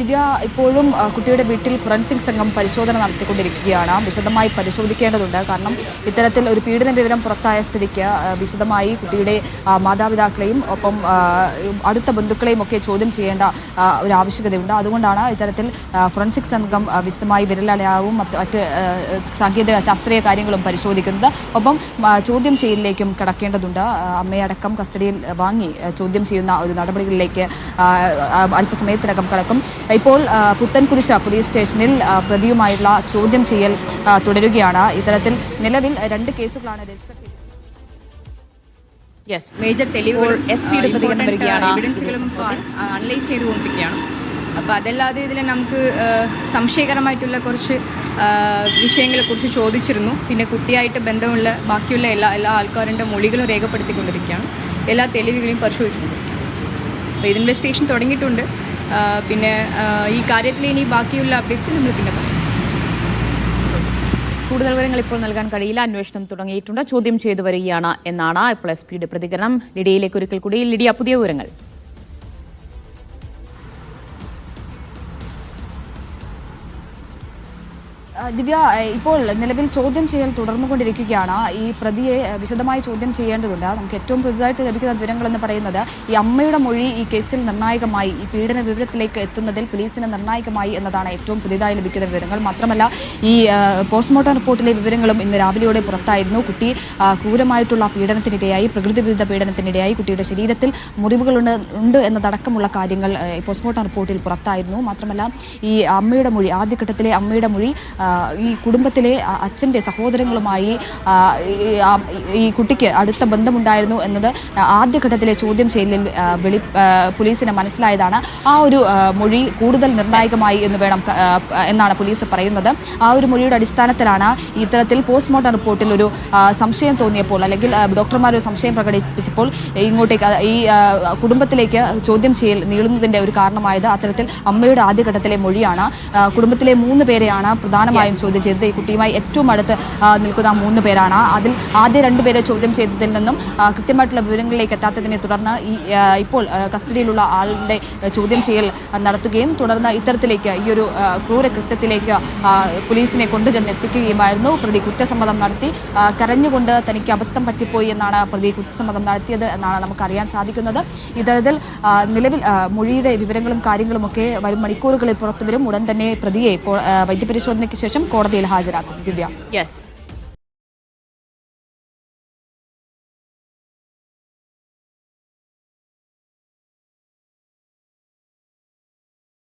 ദിവ്യ ഇപ്പോഴും കുട്ടിയുടെ വീട്ടിൽ ഫോറൻസിക് സംഘം പരിശോധന നടത്തിക്കൊണ്ടിരിക്കുകയാണ്. വിശദമായി പരിശോധിക്കേണ്ടതുണ്ട്. കാരണം ഇത്തരത്തിൽ ഒരു പീഡന വിവരം പുറത്തായ സ്ഥിതിക്ക് വിശദമായി കുട്ടിയുടെ മാതാപിതാക്കളെയും ഒപ്പം അടുത്ത ബന്ധുക്കളെയും ഒക്കെ ചോദ്യം ചെയ്യേണ്ട ഒരു ആവശ്യകതയുണ്ട്. അതുകൊണ്ടാണ് ഇത്തരത്തിൽ ഫോറൻസിക് സംഘം വിശദമായി വിരലടയാവും മറ്റ് സാങ്കേതിക ശാസ്ത്രീയ കാര്യങ്ങളും പരിശോധിക്കുന്നത്. ഒപ്പം ചോദ്യം ചെയ്യലിലേക്കും കടക്കേണ്ടതുണ്ട്. അമ്മയടക്കം കസ്റ്റഡിയിൽ വാങ്ങി ചോദ്യം ചെയ്യുന്ന ഒരു നടപടികളിലേക്ക് അല്പസമയത്തിനകം കടക്കും. ഇപ്പോൾ പുത്തൻകുരിശ പോലീസ് സ്റ്റേഷനിൽ പ്രതിയുമായുള്ള ചോദ്യം ചെയ്യൽ തുടരുകയാണ്. ഇത്തരത്തിൽ നിലവിൽ രണ്ട് കേസുകളാണ് രജിസ്റ്റർ ചെയ്തത്. യെസ് മേജർ തെളിവുകൾ എസ് പിയുടെ പ്രതികരണം വരികയാണ്. എവിഡൻസുകളും അനലൈസ് ചെയ്തുകൊണ്ടിരിക്കുകയാണ്. അപ്പോൾ അതല്ലാതെ ഇതിൽ നമുക്ക് സംശയകരമായിട്ടുള്ള കുറച്ച് വിഷയങ്ങളെക്കുറിച്ച് ചോദിച്ചിരുന്നു. പിന്നെ കുട്ടിയായിട്ട് ബന്ധമുള്ള ബാക്കിയുള്ള എല്ലാ എല്ലാ ആൾക്കാരുടെ മൊഴികളും രേഖപ്പെടുത്തിക്കൊണ്ടിരിക്കുകയാണ്. എല്ലാ തെളിവുകളെയും പരിശോധിച്ചുകൊണ്ടിരിക്കുകയാണ്. അപ്പോൾ ഇത് ഇൻവെസ്റ്റിഗേഷൻ തുടങ്ങിയിട്ടുണ്ട്. പിന്നെ ഈ കാര്യത്തിൽ ഇനി ബാക്കിയുള്ള അപ്ഡേറ്റ്സ് നമ്മൾ പിന്നെ പറയാം. കൂടുതൽ വിവരങ്ങൾ ഇപ്പോൾ നൽകാൻ കഴിയില്ല. അന്വേഷണം തുടങ്ങിയിട്ടുണ്ട്. ചോദ്യം ചെയ്തു വരികയാണ് എന്നാണ് ഇപ്പോൾ എസ് പിയുടെ പ്രതികരണം. ലിഡിയയിലേക്ക് ഒരിക്കൽ കൂടി. ലിഡിയ പുതിയ വിവരങ്ങൾ. ദിവ്യ ഇപ്പോൾ നിലവിൽ ചോദ്യം ചെയ്യൽ തുടർന്നുകൊണ്ടിരിക്കുകയാണ്. ഈ പ്രതിയെ വിശദമായി ചോദ്യം ചെയ്യേണ്ടതുണ്ട്. നമുക്ക് ഏറ്റവും പുതുതായിട്ട് ലഭിക്കുന്ന വിവരങ്ങൾ എന്ന് പറയുന്നത് ഈ അമ്മയുടെ മൊഴി ഈ കേസിൽ നിർണായകമായി ഈ പീഡന വിവരത്തിലേക്ക് എത്തുന്നതിൽ പോലീസിന് നിർണായകമായി എന്നതാണ് ഏറ്റവും പുതിയതായി ലഭിക്കുന്ന വിവരങ്ങൾ. മാത്രമല്ല ഈ പോസ്റ്റ്മോർട്ടം റിപ്പോർട്ടിലെ വിവരങ്ങളും ഇന്ന് രാവിലെയോടെ പുറത്തായിരുന്നു. കുട്ടി ക്രൂരമായിട്ടുള്ള പീഡനത്തിനിടയായി പ്രകൃതി വിരുദ്ധ പീഡനത്തിനിടയായി കുട്ടിയുടെ ശരീരത്തിൽ മുറിവുകളുണ്ട് ഉണ്ട് എന്നതടക്കമുള്ള കാര്യങ്ങൾ പോസ്റ്റ്മോർട്ടം റിപ്പോർട്ടിൽ പുറത്തായിരുന്നു. മാത്രമല്ല ഈ അമ്മയുടെ മൊഴി ആദ്യഘട്ടത്തിലെ അമ്മയുടെ മൊഴി ഈ കുടുംബത്തിലെ അച്ഛന്റെ സഹോദരങ്ങളുമായി ഈ, കുട്ടിക്ക് അടുത്ത ബന്ധമുണ്ടായിരുന്നു എന്നത് ആദ്യഘട്ടത്തിലെ ചോദ്യം ചെയ്യലിൽ വെളി പോലീസിന് മനസ്സിലായതാണ്. ആ ഒരു മൊഴി കൂടുതൽ നിർണായകമായി എന്ന് വേണം എന്നാണ് പോലീസ് പറയുന്നത്. ആ ഒരു മൊഴിയുടെ അടിസ്ഥാനത്തിലാണ് ഇത്തരത്തിൽ പോസ്റ്റ്മോർട്ടം റിപ്പോർട്ടിൽ ഒരു സംശയം തോന്നിയപ്പോൾ അല്ലെങ്കിൽ ഡോക്ടർമാർ ഒരു സംശയം പ്രകടിപ്പിച്ചപ്പോൾ ഇങ്ങോട്ടേക്ക് ഈ കുടുംബത്തിലേക്ക് ചോദ്യം ചെയ്യൽ നീളുന്നതിന്റെ ഒരു കാരണമായത് അത്തരത്തിൽ അമ്മയുടെ ആദ്യഘട്ടത്തിലെ മൊഴിയാണ്. കുടുംബത്തിലെ മൂന്ന് പേരെയാണ് പ്രധാനമായും ചോദ്യം ചെയ്തത്. ഈ കുട്ടിയുമായി ഏറ്റവും അടുത്ത് നിൽക്കുന്ന മൂന്ന് പേരാണ്. അതിൽ ആദ്യ രണ്ടുപേരെ ചോദ്യം ചെയ്തതിൽ നിന്നും കൃത്യമായിട്ടുള്ള വിവരങ്ങളിലേക്ക് എത്താത്തതിനെ തുടർന്ന് ഈ ഇപ്പോൾ കസ്റ്റഡിയിലുള്ള ആളുടെ ചോദ്യം ചെയ്യൽ നടത്തുകയും തുടർന്ന് ഇത്തരത്തിലേക്ക് ഈ ഒരു ക്രൂര കൃത്യത്തിലേക്ക് പോലീസിനെ കൊണ്ടുചെന്ന് എത്തിക്കുകയുമായിരുന്നു പ്രതി കുറ്റസമ്മതം നടത്തി കരഞ്ഞുകൊണ്ട് തനിക്ക് അബദ്ധം പറ്റിപ്പോയി എന്നാണ് പ്രതി കുറ്റസമ്മതം നടത്തിയത് എന്നാണ് നമുക്കറിയാൻ സാധിക്കുന്നത്. ഇത്തരത്തിൽ നിലവിൽ മൊഴിയുടെ വിവരങ്ങളും കാര്യങ്ങളുമൊക്കെ വരും മണിക്കൂറുകളിൽ പുറത്തുവരും. ഉടൻ തന്നെ പ്രതിയെ ഇപ്പോൾ വൈദ്യപരിശോധനയ്ക്ക് വൈദ്യപരിശോധനയ്ക്ക് ശേഷം കോടതിയിൽ ഹാജരാക്കും. ദിവ്യ. യെസ്